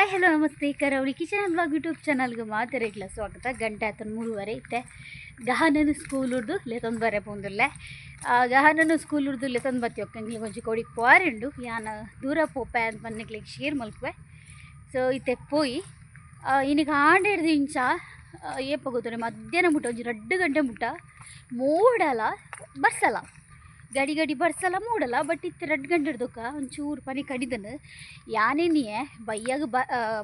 Hi, hello, ನಮಸ್ತೆ. ಕರಾವಳಿ kitchen blog YouTube ಚಾನಲ್ಗೆ ಮಾತಾಡಿಲ್ಲ ಸ್ವಾಗತ. ಗಂಟೆ ಆತನ ಮೂರುವರೆ ಇತ್ತೆ ಗಹನನು ಸ್ಕೂಲ್ ಹುಡ್ದು ಲೆತನ್ ಬರೆ ಬಂದಿಲ್ಲ ಗಹನನು ಸ್ಕೂಲ್ ಹುಡ್ದು ಲೆತೊಂದು ಬತ್ತಿ ಒಕ್ಕಂಗ್ಲಿ ಕೊಂಚ ಕೊಡಿಗೆ ಪೋರಿಂಡು ಯಾನ ದೂರ ಪೋಪೆ ಅಂತ ಬಂದಿಗೆ ಶೇರ್ ಮಲ್ಪೆ ಸೊ, ಇತ್ತೆ ಪೋಯಿ. ಇನಿಗೆ ಆಂಡೇಡ್ದು ಇಂಚ ಏಪ್ಪ ಗೊತ್ತರೆ ಮಧ್ಯಾಹ್ನ ಮುಟ್ಟ ಒಂಜಿ ರಡ್ಡು ಗಂಟೆ ಮುಟ್ಟ ಮೂಡಲ ಬರ್ಸಲ್ಲ ಗಡಿ ಗಡಿ ಬರ್ಸಲ್ಲ, ಮೂಡಲ್ಲ ಬಟ್ ಇತ್ತು ರಡ್ ಗಂಟೆ ಹಿಡ್ದಕ್ಕ ಒಂಚೂರು ಪನಿ ಕಡಿದನು. ಯಾನೇನಿಯೆ ಬೈಯಾಗ ಬ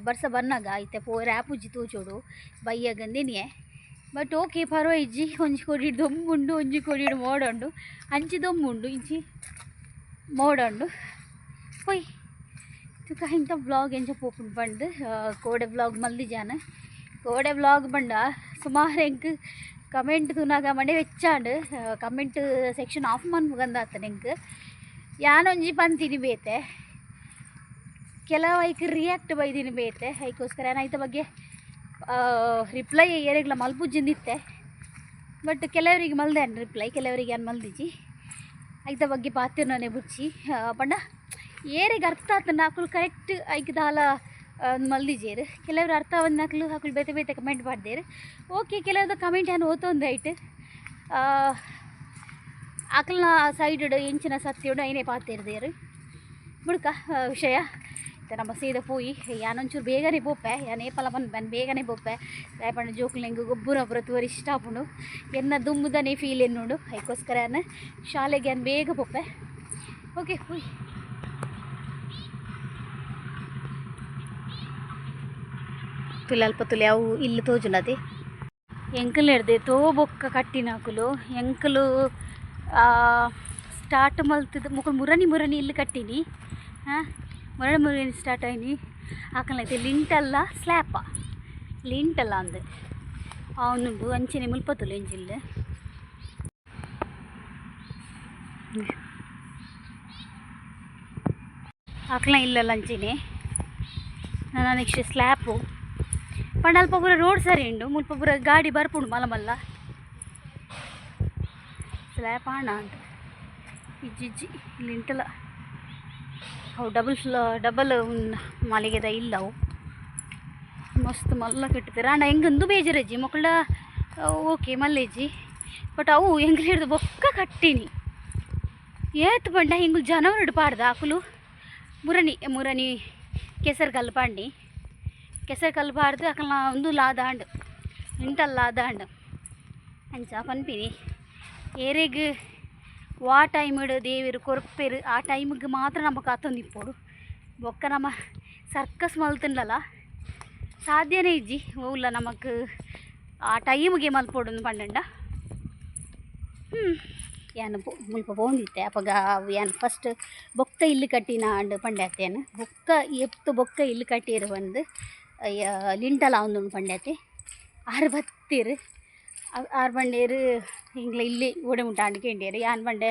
ಬರ್ಸ ಬನ್ನಾಗ ಐತೆ ಪೋ ಆ್ಯಪ್ ಉಜ್ಜಿ ತೂಚೋಡು ಬಯ್ಯಾಗಂದೇನಿಯೆ ಬಟ್ ಓಕೆ ಪರ್ವ ಇಜ್ಜಿ ಒಂಜಿ ಕೊಡಿಡು ದೊಮ್ಮುಂಡು, ಒಂಜಿ ಕೊಡಿಡು ಮೋಡಂಡು. ಅಂಚಿ ದೊಮ್ಮುಂಡು, ಇಂಚಿ ಮೋಡಂಡು. ಪೊಯ್ ತುಕ ಇಂಥ ಬ್ಲಾಗ್ ಎಂಚ ಪೋಪುಂಡು ಪಂಡು ಕೋಡೆ ಬ್ಲಾಗ್ ಮಲ್ದಿಜಾನ. ಕೋಡೆ ಬ್ಲಾಗ್ ಬಂಡ ಸುಮಾರು ಎಂಕ್ ಕಮೆಂಟ್ ತುನಾಗ ಮಂಡೆ വെച്ചാണ്ട് ಕಮೆಂಟ್ ಸೆಕ್ಷನ್ ಆಫ್ ಮನ್ ಮುಗಂದಾತ ಎಂಕ್ ಯಾನೊಂಜಿ ತಿನಿ ಬೇತೆ. ಕೆಲವು ಐಕ್ ರಿಯಾಕ್ಟ್ ಬೈದಿನಿ ಬೇತೆ. ಐಕೋಸ್ಕರ ಏನಾಯ್ತ ಬಗ್ಗೆ? ರಿಪ್ಲೈ ಏರಿಗ್ಲ ಮಲ್ಪುಜ್ಜಿಂದಿತ್ತೆ ಬಟ್ ಕೆಲವರಿಗೆ ಮಲ್ದೆ ರಿಪ್ಲೈ ಕೆಲವರಿಗೆ ಏನು ಮಲ್ದಿಜಿ ಐತ ಬಗ್ಗೆ ಪಾತಿರ್ನೇ ಬುಚ್ಚಿ ಪಂಡ? ಏರಿಗೆ ಅರ್ಥ ಆತ ನಾಕುಲು ಕರೆಕ್ಟ್ ಐಕ್ದಾಲ ಮಲ್ದಿಜೇರು. ಕೆಲವರು ಅರ್ಥ ಒಂದು ನಕಲು ಹಾಕಲು ಬೇತೆ ಬೇತೆ ಕಮೆಂಟ್ ಮಾಡ್ದೇರು. ಓಕೆ ಕೆಲವ್ರದ್ದು ಕಮೆಂಟ್ ಏನು ಓದೊಂದು ಐಟ್. ಆಕಲ್ನ ಸೈಡ್ ಎಂಚಿನ ಸತ್ಯೋಡು ಐನೇ ಪಾತಿರ್ದೇರು ಬುಡ್ಕ ವಿಷಯ. ನಮ್ಮ ಸೀದ ಪೋಯಿ ಯಾನೊಂಚೂರು ಬೇಗನೆ ಬೋಪೆ ಯಾ ನೇಪಾಲ ಬಂದು ಬಂದು ಬೇಗನೆ ಬೋಪೆ ರೇಪಣ್ಣ ಜೋಕ್ಲಿಂಗು ಗೊಬ್ಬರ ಒಬ್ಬರ ತೋರಿ ಇಷ್ಟ ಆಪುಂಡು ಎನ್ನ ದುಮ್ಮದನೇ ಫೀಲ್ ಎನ್ನುಂಡು ಅದಕ್ಕೋಸ್ಕರ ಶಾಲೆಗೆ ಏನು ಬೇಗ ಬೋಪೆ ಓಕೆ ಪೋಯ್. ತುಲೆ ಅಲ್ಪ ತುಲೆ, ಅವು ಇಲ್ಲಿ ತೋಜುನದೆ. ಎಂಕಲ್ ಹಿಡ್ದೆ ತೋ ಬೊಕ್ಕ ಕಟ್ಟಿನಾಕುಲು ಎಂಕಲು ಸ್ಟಾರ್ಟ್ ಮಲ್ತಿದ್ದು ಮುಕುಲು ಮುರನಿ ಮುರನಿ ಇಲ್ಲಿ ಕಟ್ಟಿನಿ. ಹಾಂ ಮುರಣಿ ಮುರನಿ ಸ್ಟಾರ್ಟ್ ಆಯ್ನಿ. ಆಕಲೈತೆ ಲಿಂಟಲ್ಲ ಸ್ಲ್ಯಾಪ. ಲಿಂಟಲ್ಲ ಅಂದೆ. ಅವನು ಅಂಚನೆ ಮುಲ್ಪತ್ತುಲು ಎಂಜಿಲ್ಲ. ಆಕಲ ಇಲ್ಲ ಅಂಚೆನೆ. ನಾನು ನೆಕ್ಸ್ಟ್ ಸ್ಲ್ಯಾಪು. ಪಂಡಲ್ಪ ಪೂರ ರೋಡ್ ಸರಿ ಉಂಡು. ಮುಲ್ಪ ಪೂರ ಗಾಡಿ ಬರ್ಪುಂಡು ಮಲ್ಲ ಮಲ್ಲ ಸ್ಲ್ಯಾಪ್ ಆಣ ಅಂತ. ಇಜ್ಜಿಜ್ಜಿ ಇಲ್ಲಿ ಉಂಟಲ್ಲ ಅವು ಡಬಲ್ ಫ್ಲೋ ಡಬಲ್ ಮಾಲಿಗೆದ ಇಲ್ಲ ಅವು ಮಸ್ತ್ ಮಲ್ಲ ಕಟ್ಟಿದ್ದಾರೆ ಅಣ್ಣ ಹೆಂಗಂದು ಬೇಜಾರಜ್ಜಿ? ಮಕ್ಕಳ ಓಕೆ ಮಲ್ಲೆಜ್ಜಿ. ಬಟ್ ಅವು ಹೆಂಗ್ ಹಿಡಿದು ಬೊಕ್ಕ ಕಟ್ಟಿನಿ. ಏತ್ ಬಂಡ ಹಿಂಗೆ ಜನವರು ಆಕುಲು. ಮುರನಿ ಮುರನಿ ಕೆಸರು ಗಲ್ಪಾಂಡಿ ಪಾಂಡಿ ಕೆಸರು ಅಕಲ ಅಕಲ್ನ ಒಂದು ಲಾದಾಂಡ್ ಇಂಟಲ್ ಲಾದಾಂಡ್. ಅಂಚ ಪನ್ಪಿನಿ ಏರೆಗ್ ವಾ ಟೈಮ್ ದೇವಿರು ಕೊರ್ಪೆರು, ಆ ಟೈಮಿಗೆ ಮಾತ್ರ ನಮ್ಮ ಕಾತೊಂದು ಇಪ್ಪೋಡು ಬೊಕ್ಕ ನಮ್ಮ ಸರ್ಕಸ್ ಮಲ್ತಿಂಡಲ್ಲ ಸಾಧ್ಯನೇ ಇಜ್ಜಿ ಓಲ್ಲ ನಮಕ್ ಆ ಟೈಮಿಗೆ ಮಲ್ಪೋಡು ಪಂಡಂಡ. ಹ್ಞೂ ಏನು ಮುಲ್ಪ ಬೋಂದಿತ್ತೆ ಅಪ್ಪಗ ಏನು ಫಸ್ಟ್ ಬೊಕ್ಕ ಇಲ್ಲಿ ಕಟ್ಟಿನ ಅಂಡ್ ಪಂಡ್ಯಾತೇನು ಬೊಕ್ಕ ಎತ್ತು ಬೊಕ್ಕ ಇಲ್ಲಿ ಕಟ್ಟಿರು ಒಂದು. ಲಿಂಟಲ ಅವನು ಪಂಡ್ಯಾತೆ ಆರು ಬತ್ತೀರು. ಆರು ಬಂಡೇರು ಹಿಂಗ್ಲ ಇಲ್ಲಿ ಓಡೆ ಮುಟ್ಟ ಅಂಡ್ಕೊಂಡೇರು ಯಾನ್ ಬಂಡೆ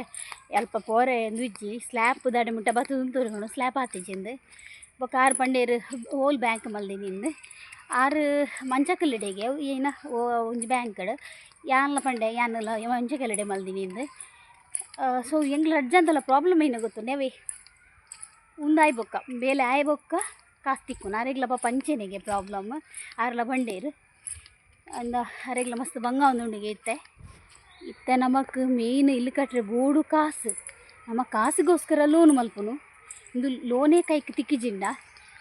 ಅಲ್ಪ ಪೋರೆ ನುಜ್ಜಿ ಸ್ಲ್ಯಾಪ್ ದಾಡೆ ಮುಟ್ಟ ಬತ್ತದು ತೋರಿಕೊಂಡು ಸ್ಲ್ಯಾಪ್ ಹಾತಿಜಿಂದು ಬೊಕ್ಕ ಆರು ಬಂಡೇರು ಓಲ್ ಬ್ಯಾಂಕ್ ಮಲ್ದಿ ನಿಂದು. ಆರು ಮಂಚಕಲ್ಲಿಡೆಗೆ ಏನ ಒಂಜಿ ಬ್ಯಾಂಕಡ್. ಯಾನ್ಲ ಪಂಡೆ ಯಾನಲ್ಲ ಮಂಚಕಲ್ಲಿಡೆ ಮಲ್ದಿನಿಂದು ಸೊ, ಎಂಗ್ಲ ಅರ್ಜೆಂಟಲ್ಲ ಪ್ರಾಬ್ಲಮ್ ಏನು ಗೊತ್ತು ನೆವೆ ಉಂದಾಯ್ ಬೊಕ್ಕ. ಬೇಲೆ ಆಯ್ ಬೊಕ್ಕ. ಕಾಸ್ತಿಕ್ಕು ನಾರೆಗ್ಲಪ್ಪ ಪಂಚೆನೆಗೆ ಪ್ರಾಬ್ಲಮ್. ಆರ್ಲ ಬಂಡೇರು. ಅಂದ ಅರೆಗ್ಲ ಮಸ್ತ್ ಬಂಗ ಒಂದುಂಡಿಗೆ ಇತ್ತೆ. ಇತ್ತೆ ನಮಕ್ ಮೇನ್ ಇಲ್ಲಿ ಕಟ್ರೆ ಬೋಡು ಕಾಸು. ನಮ್ಮ ಕಾಸಿಗೋಸ್ಕರ ಲೋನ್ ಮಲ್ಪುನು. ಇಂದು ಲೋನೇ ಕೈಗೆ ತಿಕ್ಕಿಜಿಂಡ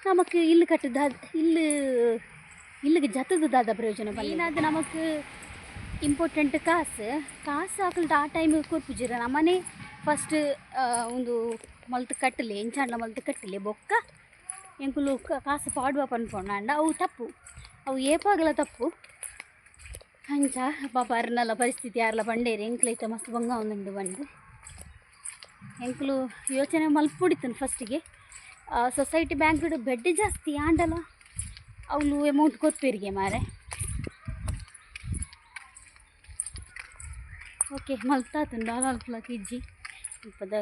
ನಮಕ್ ಇಲ್ಲಿ ಕಟ್ಟದ, ಇಲ್ಲಿ, ಇಲ್ಲಿಗೆ ಜತದಾದ ಪ್ರಯೋಜನ ಏನಾದ ನಮಕ್ ಇಂಪಾರ್ಟೆಂಟ್ ಕಾಸು. ಕಾಸು ಹಾಕಲ್ದ ಆ ಟೈಮ್ ಕೊರ್ಪುಜಿರ ನಮ್ಮನೆ? ಫಸ್ಟ್ ಒಂದು ಮಲ್ತು ಕಟ್ಟಲೆ ಎಂಚಾಂಡ್ಲ ಮಲ್ತು ಕಟ್ಟಲೆ ಬೊಕ್ಕ. ಎಂಕುಲು ಕಾಸು ಪಾಡುವ ಪನ್ಪೊಂಡ ಅವು ತಪ್ಪು. ಅವು ಏಪಾಗಲ ತಪ್ಪು. ಅಂಚ ಪಾಪ ಅರ್ನಲ್ಲ ಪರಿಸ್ಥಿತಿ ಯಾರಲ್ಲ ಬಂಡೇರಿ ಎಂಕ್ಲೈತ ಮಸ್ತ್ ಬಂಗ ఉందండి బండి ಎಂಕ್ಲು ಯೋಚನೆ ಮಲ್ಪುಡಿತನು ಫಸ್ಟಿಗೆ ಸೊಸೈಟಿ ಬ್ಯಾಂಕ್ ಬೆಡ್ ಜಾಸ್ತಿ ಆಂಡಲ್ಲ ಅವಳು ಅಮೌಂಟ್ ಕೊತ್ತಿರಿಗೆ ಮಾರೆ. ಓಕೆ ಮಲ್ತಾತುಂಡು ಅಲ್ಪ ಇಜ್ಜಿ. ಇಪ್ಪದ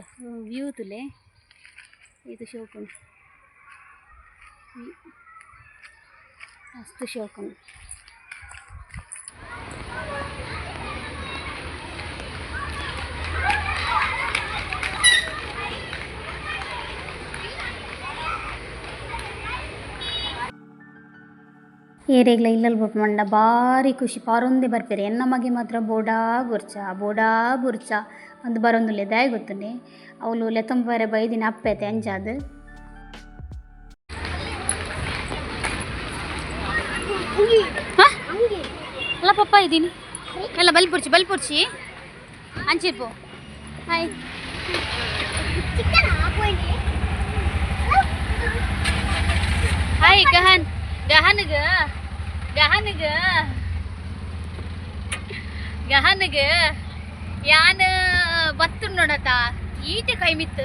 ವ್ಯೂ ತುಲೆ. ಇದು ಶೋಕುಂಡು ಮಸ್ತ್ ಶೋಕ ಏರೆಗ್ಲ ಇಲ್ಲಲ್ ಬಿಟ್ಟು ಮಂಡ ಬಾರಿ ಖುಷಿ. ಪಾರೊಂದೆ ಬರ್ಪೆರ್. ಎನ್ನ ಮಗೆ ಮಾತ್ರ ಬೋಡಾ ಬುರ್ಚ ಬೋಡಾ ಬುರ್ಚ. ಅಂದ್ ಬರೊಂದುಲ್ಲೆ. ಲೆದಾಯ್ ಗೊತ್ತುಂಡೆ ಅವಳು ಲೆತಂಬರೆ ಬೈದಿನ ಅಪ್ಪೆತೆ ಅಂಚಾದ್ ಅಲ್ಲ ಪಪ್ಪ ಇದ್ದೀನಿ ಎಲ್ಲ ಬಲ್ಪುರ್ಚಿ ಬಲ್ಪುರ್ಚಿ ಅಂಚಿಪ್ಪು ಹಾಯ್. ಹಾಯ್ ಗಹನ್. ಗಹನ್ಗ ಗಹನ್ಗ. ಗಹನ್ಗ ಯಾನ್ ಬತ್ತು ನೋಡತ್ತ. ಈಟ ಕೈ ಮಿತ್ತು.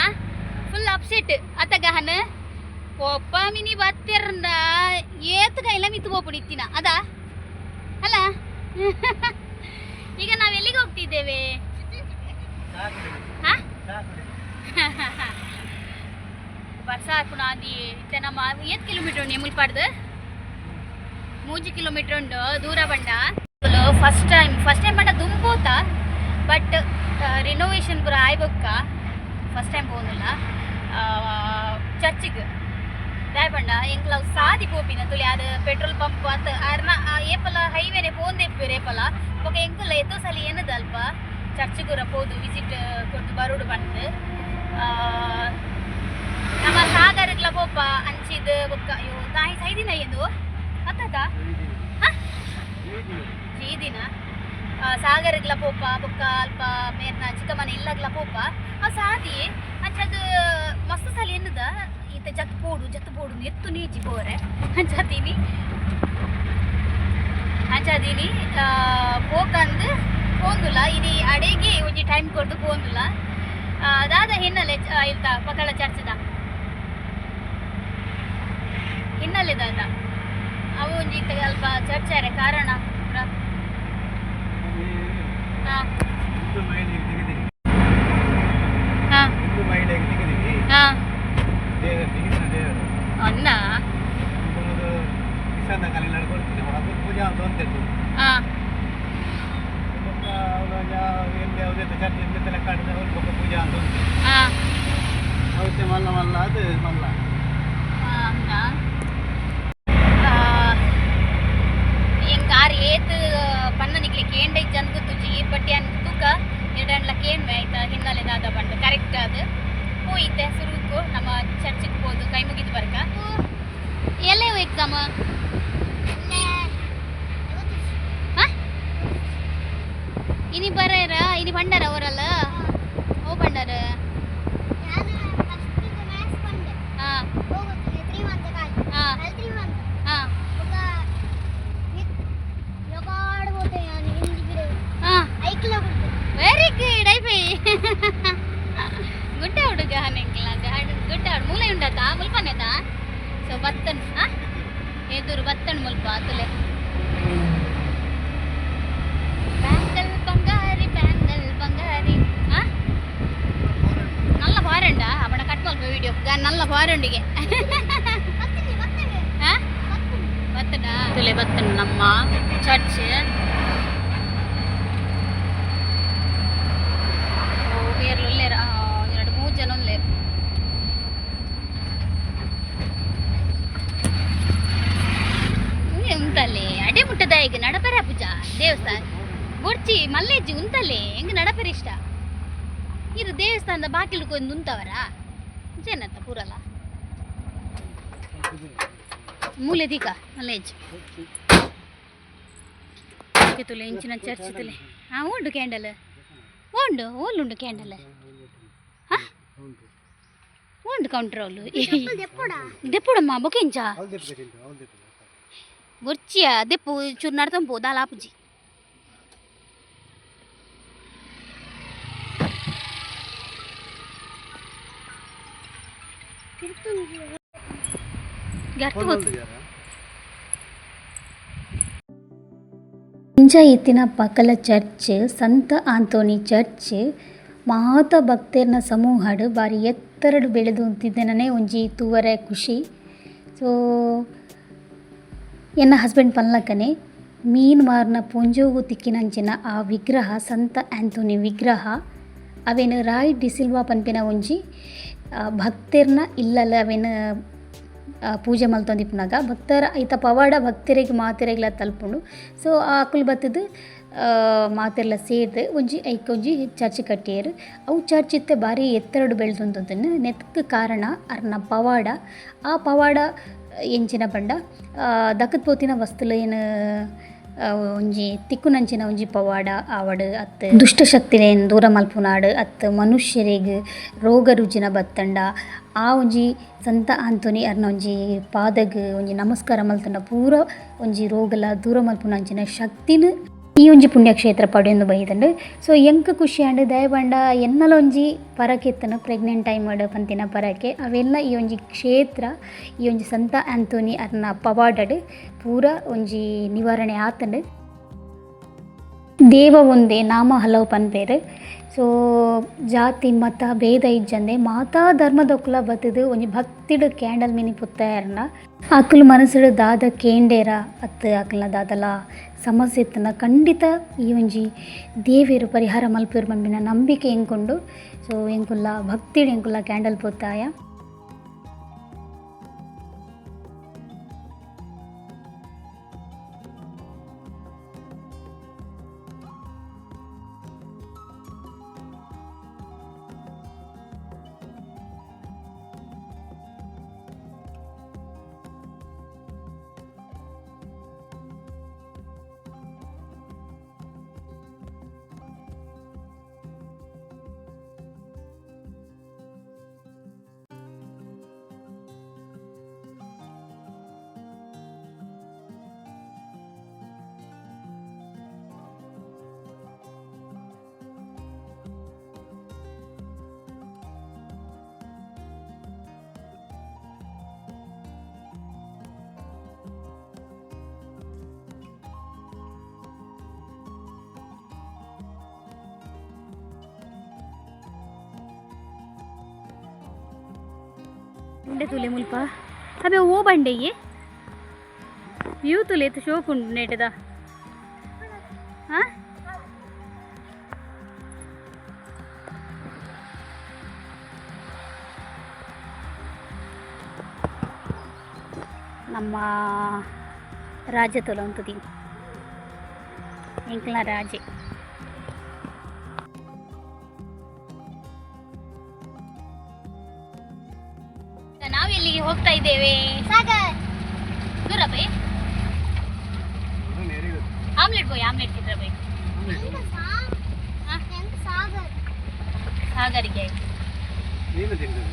ಆ? ಫುಲ್ ಅಪ್ಸೆಟ್ ಅತ್ತ ಗಹನ್. ಒಪ್ಪಾಮಿನಿ ಬತ್ತಿರಂದ ಏತ್ ಕೈಲ ಮಿತ್ತು ಹೋಗ್ಬಿಡಿತ್ತಿನ ಅದ? ಅಲ್ಲ? ಈಗ ನಾವು ಎಲ್ಲಿಗೆ ಹೋಗ್ತಿದ್ದೇವೆ? ಬರ್ಸಾಕು ನಾದಿ ಇತ್ತೆ ನಮ್ಮ ಏತ್ ಕಿಲೋಮೀಟರ್ ಪಡ್ದು? ಮೂಜಿ ಕಿಲೋಮೀಟರ್ ಉಂಡು ದೂರ ಬಂಡ ಫಸ್ಟ್ ಟೈಮ್ ಫಸ್ಟ್ ಟೈಮ್ ಬಂಡ ದುಂಬೋತ ಬಟ್ ರಿನೋವೇಷನ್ ಪೂರ ಆಯ್ಬೊಕ್ಕ? First time ಬೋದಿಲ್ಲ ಚರ್ಚಿಗೆ. ಪಂಡ ಎಂಕ್ಲ ಸಾದಿ ಪೋಪಿನ ತುಲಿ ಅದು ಪೆಟ್ರೋಲ್ ಪಂಪ್ ಅತ್ ಅರ್ನ ಏಪಲ ಹೈವೇನೆ ಪೋಂದೆ ಏಪಲ. ಬೊಕ ಎಂಕುಲ ಎತ್ತೋ ಸಲ ಏನದ ಅಲ್ಪ? ಚರ್ಚ್ಗುರ ಪೋದು ವಿಸಿಟ್ ಕೊಟ್ಟು ಬರೋಡು ಬಂದು. ನಮ್ಮ ಸಾಗರಗ್ಲ ಪೋಪ ಅಂಚಿದ್ ಬೊಕ್ಕ ಅಯ್ಯೋ, ತಾಯಿ, ಸೈದಿನ ಎಂದು ಅತ್ತದ? ಜೀದಿನ? ಸಾಗರಗ್ಲ ಪೋಪ, ಬೊಕ್ಕ ಅಲ್ಪ ಮೇರ್ನ ಚಿಕ್ಕಮನೆ ಇಲ್ಲಗ್ಲ ಪೋಪ. ಆ, ಸಾದಿ, ಅಂಚದು ಮಸ್ತ್ ಸಲ ಎನ್ನದ ಈತ ಜತ್ ಪೋಡು ಜತ್ ಪೋಡು ಎತ್ತು ನೀಚಿ ಪೋರೆ ಅಂಚಾದೀನಿ ಅಂಚಾದೀನಿ ಪೋಕಂದು ಪೋಂದುಲ ಇನಿ ಅಡೆಗೆ ಒಂಜಿ ಟೈಮ್ ಕೊಡ್ದು ಪೋಂದುಲ. ದಾದ ಹಿನ್ನೆಲೆ ಇಲ್ತ ಪಕಳ ಚರ್ಚದ ಹಿನ್ನೆಲೆ ದಾದ. ಅವು ಒಂಜಿ ಅಲ್ಪ ಚರ್ಚಾರೆ ಕಾರಣ. ಹಾ. ಹಾ. ಅದು ಪೂಜೆ ಅಂತ ಮಲ್ಲ ಮಲ್ಲ ಅದು ಮಲ್ಲ ಅನ್ನ ಎಂಗಾರು ಏತ್ ಪನ್ನನಿಗ್ಲೆ ಕೇಂಡ ಇಜ್ಜಂದ್ ಗೊತ್ತುಜಿ ಬಟ್ ಅನ್ ತೂಕ ಎರಡಂಡ್ಲ ಕೇಣ್ಮೆ ಆಯ್ತಾ ಹಿನ್ನೆಲೆ ದಾದ ಬಂಡು ಕರೆಕ್ಟ್ ಅದು ಹೋಯ್ತೆ ಸುರುಕು ನಮ್ಮ ಚರ್ಚಿಗೆ ಹೋದು ಕೈ ಮುಗಿದು ಬರ್ಕ ಎಲ್ಲೇ ಎಕ್ಸಾಮ್ ಇನಿ ಬರೇರ ಇನಿ ಬಂಡಾರ ಅವರಲ್ಲ ಓ ಬಂಡಾರ ಹಾ ಹಾ ಹಾ ಹಾ ವೆರಿ ಗುಡ್ ಐಪೈ ಗುಡ್ಡ ಹುಡುಗ ನೆಂಕ್ಲ ಗುಡ್ಡ ಹುಡುಗ ಮೂಲೆ ಉಂಡದ ಮುಲ್ಪನೆದ ಸೊ ಬತ್ತನ್ ಆ ಎದುರು ಬತ್ತನ್ ಮುಲ್ಪ ತುಲೆ ಬ್ಯಾಂಗಲ್ ಬಂಗಾರಿ ಬ್ಯಾಂಗಲ್ ಬಂಗಾರಿ ಆ ನಲ್ಲ ಬಾರಂಡ ಅವನ ಕಟ್ ಮಲ್ಪ ವಿಡಿಯೋ ನಲ್ಲ ಬಾರಂಡಿಗೆ ಆ ಬತ್ತನ ತುಲೆ ಬತ್ತನ್ ನಮ್ಮ ಚರ್ಚ್ ಬೇರ್ಲು ಉಲ್ಲೇರ ಎರಡು ಮೂರು ಜನ ಉಲ್ಲೇರು ಹ್ಞೂ ಉಂತಲ್ಲೇ ಅಡೆ ಮುಟ್ಟದ ಈಗ ನಡಪರ ಪೂಜಾ ದೇವಸ್ಥಾನ ಬೊಡ್ಚಿ ಮಲ್ಲೇಜಿ ಉಂತಲ್ಲೇ ಹೆಂಗ ನಡಪರ ಇಷ್ಟ ಇದು ದೇವಸ್ಥಾನದ ಬಾಗಿಲುಗೊಂದು ಉಂತವರ ಜನತ್ತ ಪೂರಲ್ಲ ಮೂಲೆ ದೀಕ ಮಲ್ಲೇಜ್ ತುಲೆ ಇಂಚಿನ ಚರ್ಚ್ ತುಲೆ ಹಾಂ ಉಂಡು ಕ್ಯಾಂಡಲ್ ಉಂಡು ಓಲುಂಡು ಕ್ಯಾಂಡಲ್ ಹಾಂ ಉಂಡು ಕೌಂಟ್ರ್ ಅವಳು ದೆಪ್ಪುಡಮ್ಮ ಬೊಕೆಂಚ ಅವಳು ತಿಂಟು ಅವಳು ತಿಂಟು ಬೊರ್ಚಿಯ ದೆಪ್ಪು ಚೂರು ನಡ್ತಂಪು ದಾಲ ಇತ್ತಿನ ಪಕ್ಕಲ ಚರ್ಚ್, ಸಂತ ಆಂಥೋನಿ ಚರ್ಚ್, ಮಾತ ಭಕ್ತರ್ನ ಸಮೂಹಡ್ ಬಾರಿ ಎತ್ತರಡು ಬೆಳೆದು ಅಂತಿದ್ದೇನೆ ಒಂಜಿ ತೂವರೆ ಖುಷಿ. ಸೊ, ಎನ್ನ ಹಸ್ಬೆಂಡ್ ಪನ್ಲಕ್ಕನೆ ಮೀನು ಮಾರ್ನ ಪೊಂಜೋಗು ತಿಕ್ಕಿನಂಚಿನ ಆ ವಿಗ್ರಹ, ಸಂತ ಆಂಥೋನಿ ವಿಗ್ರಹ, ಅವೇನು ರಾಯ್ ಡಿಸಿಲ್ವಾ ಪನ್ಪಿನ ಒಂಜಿ ಆ, ಭಕ್ತೆರ್ನ ಇಲ್ಲಲ ಅವೇನು ಆ, ಪೂಜೆ ಮಲ್ತೊಂದಿಪ್ಪನಾಗ ಭಕ್ತರ ಈತ ಪವಾಡ ಭಕ್ತರಿಗೆ ಮಾತೆರೆಗ್ಲ ತಲ್ಪುಂಡು. ಸೊ ಆ ಅಕುಲು ಬತ್ತದು ಮಾತೆರ್ಲ ಸೇರಿದೆ ಒಂಜಿ ಐಕ್ ಒಂಜಿ ಚರ್ಚ್ ಕಟ್ಟಿಯರು. ಅವು ಚರ್ಚ್ ಇತ್ತೆ ಬಾರಿ ಎತ್ತರಡು ಬೆಳೆದೊಂದನ್ನು ನೆತ್ಕ ಕಾರಣ ಅರ್ನ ಪವಾಡ. ಆ ಪವಾಡ ಎಂಚಿನ ಪಂಡ ದಕ್ಕದ ಪೋತಿನ ವಸ್ತುಲೇನು ಒಂಜಿ ತಿಕ್ಕುನಂಚಿನ ಒಂಜಿ ಪವಾಡ, ಆವಡ್ ಅತ್ ದುಷ್ಟಶಕ್ತಿನೇನ್ ದೂರ ಮಲ್ಪುನಾಡ್ ಅತ್ ಮನುಷ್ಯರಿಗೆ ರೋಗ ರುಜಿನ ಬತ್ತಂಡ. ಆ ಒಂಜಿ ಸಂತ ಆಂತೋನಿ ಅರ್ನ ಒಂಜಿ ಪಾದಗ್ ಒಂಜಿ ನಮಸ್ಕಾರ ಮಲ್ತಂಡ. ಪೂರ ಒಂಜಿ ರೋಗಲ ದೂರ ಮಲ್ಪುನಂಚಿನ ಶಕ್ತಿನ್ ಈ ಒಂಜಿ ಪುಣ್ಯಕ್ಷೇತ್ರ ಪಡೆಯೊಂದು ಬೈದಂಡು ಸೊ ಎಂಕ್ ಖುಷಿ ಆಂಡ್ ದಯಬಂಡ ಎನ್ನಲ ಒಂಜಿ ಪರಕೆತ್ತನು ಪ್ರೆಗ್ನೆಂಟ್ ಟೈಮ್ ಪಂತಿನ ಪರಕೆ. ಅವೆಲ್ಲ ಈ ಒಂಜಿ ಕ್ಷೇತ್ರ, ಈ ಒಂಜಿ ಸಂತ ಆಂಥೋನಿ ಅರ್ನ ಪವಾಡಡ್, ಪೂರ ಒಂಜಿ ನಿವಾರಣೆ ಆತಂಡು. ದೇವ ಒಂದೇ, ನಾಮ ಹಲವು ಪನ್ಪೇರು. ಸೊ ಜಾತಿ, ಮತ, ಭೇದ ಇಜ್ಜಂದೆ, ಮಾತಾ ಧರ್ಮದೊಕ್ಕುಲ ಬತ್ತದು ಒಂಜಿ ಭಕ್ತಿಡು ಕ್ಯಾಂಡಲ್ ಮಿನಿ ಪುತ್ತಾಯರ್ನ ಅಕ್ಕಲು ಮನಸ್ಸುಡು ದಾದ ಕೇಂಡೇರ ಅತ್ತ ಅಕ್ಕಲ್ನ ದಾದಲ ಸಮಸ್ಯೆ ಇತ್ತನ ಖಂಡಿತ ಈ ಒಂಜಿ ದೇವಿಯರು ಪರಿಹಾರ ಮಲ್ಪಿರು ಮಂಬಿನ ನಂಬಿಕೆ ಎಂಕೊಂಡು ಸೊ ಎಂಕುಲ್ಲ ಭಕ್ತಿಡು ಎಂಕುಲ್ಲ ಕ್ಯಾಂಡಲ್ ಪೊತ್ತಾಯ. ಉಂಡೆ ತುಲೆ ಮುಲ್ಪ. ಅಬೆ ಓ ಬಂಡೆಯೇ ವ್ಯೂ ತುಲೆತು ಶೋಕುಂಡು ನೆಟದ. ಹಾಂ ನಮ್ಮ ರಾಜ್ಯ ತೊಲಂತದಿ ಎಂಕ್ಲ ರಾಜೆ. ಇದ್ದೇವೆ ಸಾಗರ್. ದೂರ ಬೈ. ಆಮ್ಲೆಟ್ ಬೋಯ್ ಆಮ್ಲೆಟ್ ತಿಂದ್ರ ಬೈ. ಸಾಗರಿಗೆ. ನೀನು ತಿಂದಿದ್ದು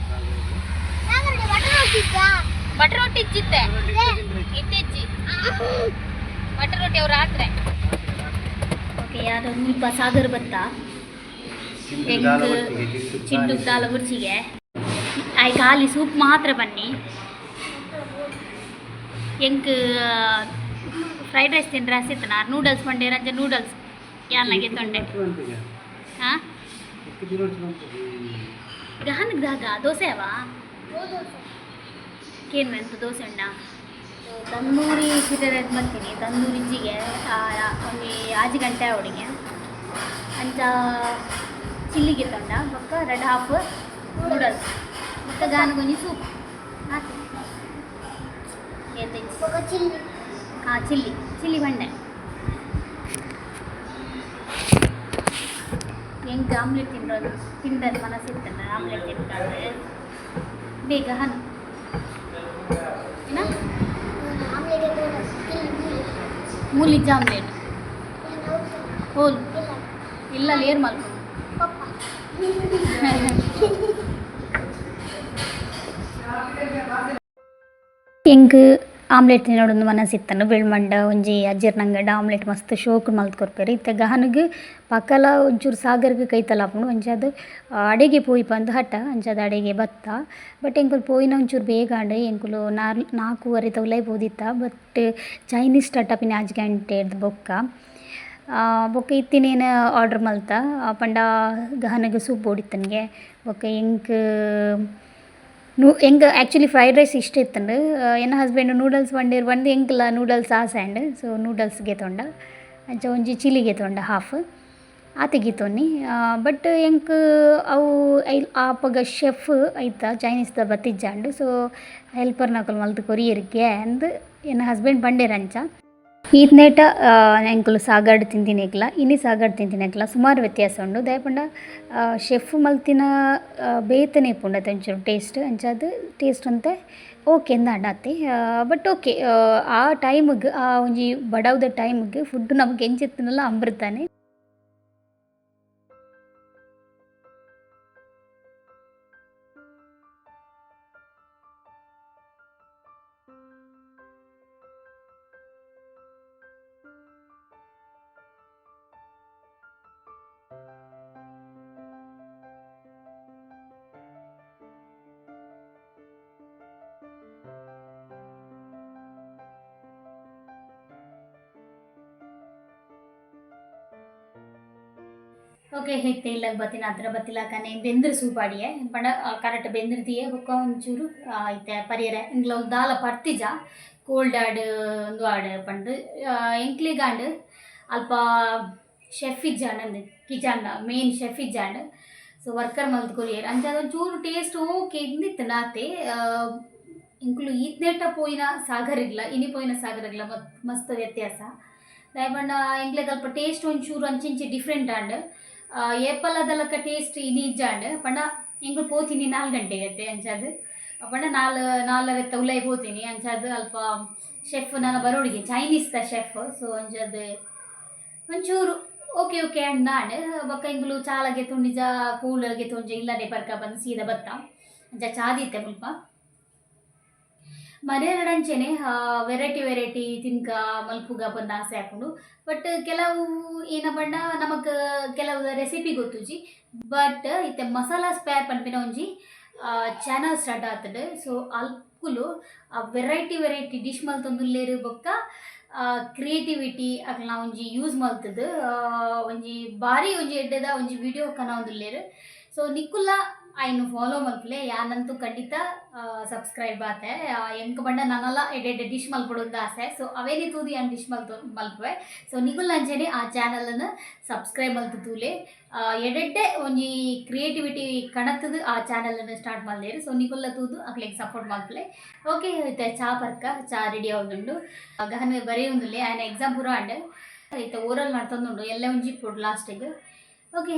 ಬಟರ್ ರೊಟ್ಟಿ ಇಚ್ಚಿತ್ತೆ. ಇತ್ತೆಚ್ಚಿ ಬಟರ್ ರೊಟ್ಟಿ ಅವ್ರು ಹಾಕ್ರೆ ಓಕೆ ಯಾರು ನೀಪ ಸಾಗರ್ ಬತ್ತ? ಚಿಂಟು ಚಿಂಡು ದಾಲ ಗುರ್ಚಿಗೆ ಆಯ್ ಖಾಲಿ ಸೂಪ್ ಮಾತ್ರ ಬನ್ನಿ. ಎಂಕ್ ಫ್ರೈಡ್ ರೈಸ್ ತಿಂದ್ರೆ ಹಸಿತ್ತನ ನೂಡಲ್ಸ್ ಬಂಡೆ ರಂಜ ನೂಡಲ್ಸ್ ಯಾನ್ಲಾಗೆ ತೊಂಡೆ? ಹಾಂ ಗಹನಕ್ಕೆ ದಾಗ ದೋಸೆ ಅವ? ಏನು ಅಂತ ದೋಸೆ ಉಂಡ ತಂದೂರಿ ಚಿಟ್ಟರೆ ಬರ್ತೀನಿ ತಂದೂರಿ ಇಜ್ಜಿಗೆ ಒಂದು ಆಜು ಗಂಟೆ ಅವಡಿಗೆ ಅಂತ ಚಿಲ್ಲಿಗೆ ತೊಂಡ ಬೊಕ್ಕ ರೆಡ್ ಹಾಫ್ ನೂಡಲ್ಸ್ ಮತ್ತು ಗಾನಗೊಂಜಿ ಸೂಪ್ ಹಾಕಿ ಚಿಲ್ಲಿ ಹಾಂ ಚಿಲ್ಲಿ ಚಿಲ್ಲಿ ಬಂಡೆ ಹೆಂಗೆ ಆಮ್ಲೆಟ್ ತಿನ್ನೋದು ತಿಂದರೆ ಮನಸ್ಸಿರ್ತದೆ ಆಮ್ಲೆಟ್ ತಿಂತಾರೆ ಬೇಗ ಹಣ್ಣು ಏನ ಮೂಲಿಜ್ಜ ಆಮ್ಲೆಟ್ ಹೋಲ್ ಇಲ್ಲ ಲೇರ್ ಮಲ್ಕೊಂಡು ಹೆಂಗ್ ಆಮ್ಲೆಟ್ ತಿನ್ನೋಡೊಂದು ಮನಸ್ಸಿತ್ತನು ಬೆಳ್ಮಂಡ, ಒಂಜಿ, ಅಜ್ಜರ್ ನಂಗಡ ಆಮ್ಲೆಟ್ ಮಸ್ತ್ ಶೋಕ್ ಮಲ್ತ್ ಕೊರ್ಪೆರ್ ಇತ್ತ ಗಹನಗ್ ಪಕ್ಕಲ ಒಂಚೂರು ಸಾಗರ್ಗ್ ಕೈ ಆಪುಂಡು ಒಂಚದು ಅಡೆಗೆ ಪೋಯಿ ಪಂದ್ ಹಠ ಅಂಚಾದ್ ಅಡೆಗೆ ಬತ್ತ. ಬಟ್ ಎಂಕುಲು ಪೋಯಿನ ಒಂಚೂರು ಬೇಗ ಆಂಡ್ ಎಂಕುಲು ನಾಲ್ ನಾಲ್ಕೂವರೆ ತೌಲೈ ಪೋದಿತ್ತ. ಬಟ್ ಚೈನೀಸ್ ಸ್ಟಾರ್ಟಪಿನ ಆಜ್ ಗಂಟೆರ್ದು ಬೊಕ್ಕ. ಬೊಕ್ಕ ಇತ್ತಿನೇನು ಆರ್ಡ್ರ್ ಮಲ್ತ. ಪಂಡ ಗಹನಗ್ ಸೂಪ್ ಬೋಡಿತ್ತನ್ಗೆ ಬೊಕ್ಕ ಎಂಕ್ ನೂ ಎಂಕ್ ಆ್ಯಕ್ಚುಲಿ ಫ್ರೈಡ್ ರೈಸ್ ಇಷ್ಟ ಇತ್ತಂಡು ಎನ್ನ ಹಸ್ಬೆಂಡ್ ನೂಡಲ್ಸ್ ಬಂದಿರ್ ಬಂದು ಎಂಕ್ಲ ನೂಡಲ್ಸ್ ಆಸೆಂಡ್ ಸೊ ನೂಡಲ್ಸ್ಗೆ ತೊಂಡ. ಅಂಚ ಒಂಜಿ ಚಿಲಿಗೆ ತೊಂಡ ಹಾಫ್ ಆತಿಗೆ ತೊನ್ನಿ. ಬಟ್ ಎಂಕ್ ಅವು ಐ ಆಪಗ ಶೆಫ್ ಐತ ಚೈನೀಸ್ದ ಬತ್ತಿಜ್ಜಾಂಡು. ಸೊ ಹೆಲ್ಪರ್ ನಕಲ್ ಮಲ್ತು ಕೊರಿಯರ್ಗೆ ಅಂದು, ಎನ್ನ ಹಸ್ಬೆಂಡ್ ಬಂಡೇರ್ ಅಂಚ. ಈತ್ನೇಟ ಎಂಕುಲು ಸಾಗಾಡ್ ತಿಂತಿನೇಕ್ಲ ಇನಿ ಸಾಗಾಡ್ ತಿಂತಿನೇಕ್ಲ ಸುಮಾರು ವ್ಯತ್ಯಾಸ ಉಂಡು. ದಯಪಂಡ ಶೆಫ್ ಮಲ್ತಿನ ಬೇತನೆ ಪುಂಡ ಒಂಚೂರು ಟೇಸ್ಟ್ ಅಂಚಾದ್ ಟೇಸ್ಟ್ ಅಂತೆ ಓಕೆ ಎಂದ ಅಡಾತೆ ಬಟ್ ಓಕೆ ಆ ಟೈಮ್ಗೆ, ಆ ಒಂಜಿ ಬಡವದ ಟೈಮ್ಗೆ, ಫುಡ್ ನಮ್ಗೆ ಎಂಚಿತ್ತನಲ್ಲ, ಅಮೃತಾನೆ. ಓಕೆ ಹೆತ್ತೆ ಇಲ್ಲ ಬತ್ತಿನ ಹತ್ರ ಬತ್ತಿಲಾಕನೆ ಬೆಂದ್ರ ಸೂಪಾಡಿಯೆ ಪಂಡ ಕರೆಕ್ಟ್ ಬೆಂದ್ರದಿಯೆ ಬೊಕ್ಕ ಒಂಚೂರು ಐತೆ, ಪರಿಯರ ಇಂಗ್ಲ ದಾಲ ಪರ್ತಿಜ ಕೋಲ್ಡ್ ಆಡ್ ಒಂದು ಆಡ್ ಪಂಡ್ ಎಂಕ್ಲಿಗಾಂಡ್ ಅಲ್ಪ ಶೆಫ್ ಇಜ್ಜಾಂಡ್ ಕಿಚನ್ ಮೇನ್ ಶೆಫ್ ಇಜ್ಜಾಂಡ್ ಸೊ ವರ್ಕರ್ ಮಲ್ತ್ ಕೊರಿಯರ್ ಅಂಚಾದ ಅದೊಂಚೂರು ಟೇಸ್ಟ್ ಓಕೆ ಇಂದಿತ್ತು ನಾತೆ ಇಂಕ್ಲು ಇದ್ನೆಟ್ಟ ಪೋಯಿನ ಸಾಗರಿಗ್ಲ, ಇನಿ ಪೋಯಿನ ಸಾಗರಿಗ್ಲ ಮಸ್ತ್ ವ್ಯತ್ಯಾಸ. ದಯಪಂಡ ಎಂಕ್ಲೆಗ್ ಅಲ್ಪ ಟೇಸ್ಟ್ ಒಂಚೂರು ಅಂಚಿಂಚಿ ಡಿಫ್ರೆಂಟ್ ಆಂಡ್ ಏಪಲದಲಕ ಟೇಸ್ಟ್ ಇನಿ ಇಜ್ಜಾಂಡ್. ಪಂಡ ಎಂಗಳು ಪೋತೀನಿ, ನಾಲ್ಕು ಗಂಟೆಗೆ ಅತ್ತೆ ಅಂಚಾದ್ ಪಂಡ ನಾಲ್ ನಾಲ್ಕರೆತ್ತ ಉಲೈ ಪೋತೀನಿ ಅಂಚಾದ್ ಅಲ್ಪ ಶೆಫ್ ನನ್ನ ಬರೋಡಿಗೆ ಚೈನೀಸ್ ದ ಶೆಫ್ ಸೊ ಅಂಚಾದ ಒಂಚೂರು ಓಕೆ ಓಕೆ ಅಂದಾಂಡ್ ಬೊಕ್ಕ ಎಂಗುಲು ಚಾಲಗೆ ತುಂಡಿಜ ಕೂಲರ್ಗೆ ತುಂಜ ಇಲ್ಲದೆ ಪರ್ಕ ಬಂದು ಸೀದಾ ಬತ್ತ. ಅಂಚ ಚಾದಿತ್ತೆ ಮುಲ್ಪ. ಮನೆಯರಡಂಚೆನೆ ವೆರೈಟಿ ವೆರೈಟಿ ತಿನ್ಕ, ಮಲ್ಪುಗ ಬಂದ ಆಸೆ ಹಾಕೊಂಡು. ಬಟ್ ಕೆಲವು ಏನ ನಮಕ್ ಕೆಲವು ರೆಸಿಪಿ ಗೊತ್ತುಜಿ. ಬಟ್ ಇತ್ತೆ ಮಸಾಲಾ ಸ್ಪೇರ್ ಪನ್ಪಿನ ಒಂಜಿ ಚಾನಲ್ ಸ್ಟಾರ್ಟ್ ಆಗ್ತದೆ ಸೊ ಅಲ್ಕುಲು ವೆರೈಟಿ ವೆರೈಟಿ ಡಿಶ್ ಮಲ್ತೊಂದುಲ್ಲೇರು ಬೊಕ್ಕ ಕ್ರಿಯೇಟಿವಿಟಿ ಅಕ್ಲ ಒಂಜಿ ಯೂಸ್ ಮಲ್ತದ್. ಒಂಜಿ ಬಾರಿ ಒಂಜಿ ಎಡ್ಡೆದ ಒಂಜಿ ವಿಡಿಯೋ ಕನೊಂದುಲ್ಲೇರು ಸೊ ನಿಕ್ಕುಲ್ಲ ಐನು ಫಾಲೋ ಮಲ್ಪಲೆ ಯಾನಂತೂ ಖಂಡಿತ ಸಬ್ಸ್ಕ್ರೈಬ್ ಆತೆ. ಎಂಕ ಬಂಡ ನನ್ನೆಲ್ಲ, ಎಡ್ಡೆ ಡಿಶ್ ಮಲ್ಪಡೋದು ಆಸೆ. ಸೊ ಅವೇನಿ ತೂದಿ ಅನ್ ಡಿಶ್ ಮಲ್ತು ಮಲ್ಪುವೆ ಸೊ ನಿಗುಲ್ ಅಂಚೆನೆ ಆ ಚಾನಲನ್ನು ಸಬ್ಸ್ಕ್ರೈಬ್ ಮಲ್ತು ತೂಲೆ. ಎಡೆಡ್ಡೆ ಒಂಜಿ ಕ್ರಿಯೇಟಿವಿಟಿ ಕಣತದು ಆ ಚಾನಲನ್ನು ಸ್ಟಾರ್ಟ್ ಮಲ್ದೇರು. ಸೊ ನಿಗುಲ್ಲ ತೂದು ಅಕ್ಲೆಗ್ ಸಪೋರ್ಟ್ ಮಲ್ಪಲೆ ಓಕೆ ಇತ್ತೆ ಚಾ ಪರ್ಕ, ಚಾ ರೆಡಿ ಆವೊಂದುಂಡು. ಗಹನ ಬರೆಯೊಂದುಲ್ಲೆ, ಆಯ್ನ ಎಕ್ಸಾಮ್ ಪೂರ ಅಂಡ್ ಇತ್ತೆ ಓರಲ್ ಮಾಡ್ತಂದು ಎಲ್ಲ ಒಂಜಿ ಪುಡ್ ಲಾಸ್ಟಿಗೆ ಓಕೆ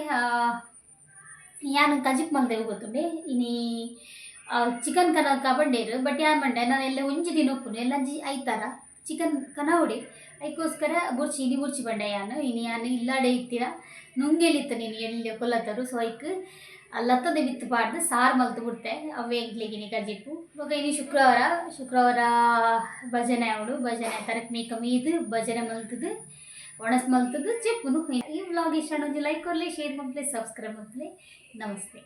ಯಾನ್ ಕಜಿಪ್ ಮಲ್ದೆವು ಗೊತ್ತುಂಡೆ ಇನಿ ಚಿಕನ್ ಕನ ಕಬಂಡೇರು ಬಟ್ ಯಾನ್ ಮಂಡೆ? ನಾನು ಎಲ್ಲ ಒಂಜಿ ದಿನ ಒಪ್ಪುನು ಎಲ್ಲ ಐತಾರ. ಚಿಕನ್ ಕನವಡಿ ಅದಕ್ಕೋಸ್ಕರ ಬುರ್ಚಿ ಇನಿ ಬುರ್ಚಿ ಬಂಡೆ ಯಾನು. ಇನಿ ಯಾನು ಇಲ್ಲಾಡೆ ಇತ್ತೀರ. ನುಂಗೆಲಿತ್ತು ನೀನು ಎಲ್ಲಿ ಕೊಲ್ಲತ್ತರು. ಸೊ ಐಕ್ ಲತ್ತದ ಬಿತ್ತು ಪಾಡ್ದು. ಸಾರು ಮಲ್ತು ಬಿಡ್ತೆ. ಅವೇ ಎಂಕ್ಲಿಗಿನಿ ಕಜಿಪ್ಪು. ಇವಾಗ ಇನಿ ಶುಕ್ರವಾರ ಶುಕ್ರವಾರ ಭಜನೆ ಅವಳು ಭಜನೆ ತರಕ್ ಮೇಕ ಮೀದು ಭಜನೆ ಮಲ್ತದು. ಒಣಸ್ ಮಲ್ತದು ಚೆಪ್ಪುನು ಈ ವ್ಲಾಗ್ ಇಷ್ಟ ಲೈಕ್ ಕೊರಲಿ ಶೇರ್ ಮಲ್ಪಲೆ ಸಬ್ಸ್ಕ್ರೈಬ್ ಮಲ್ಪಲೆ ನಮಸ್ತೆ.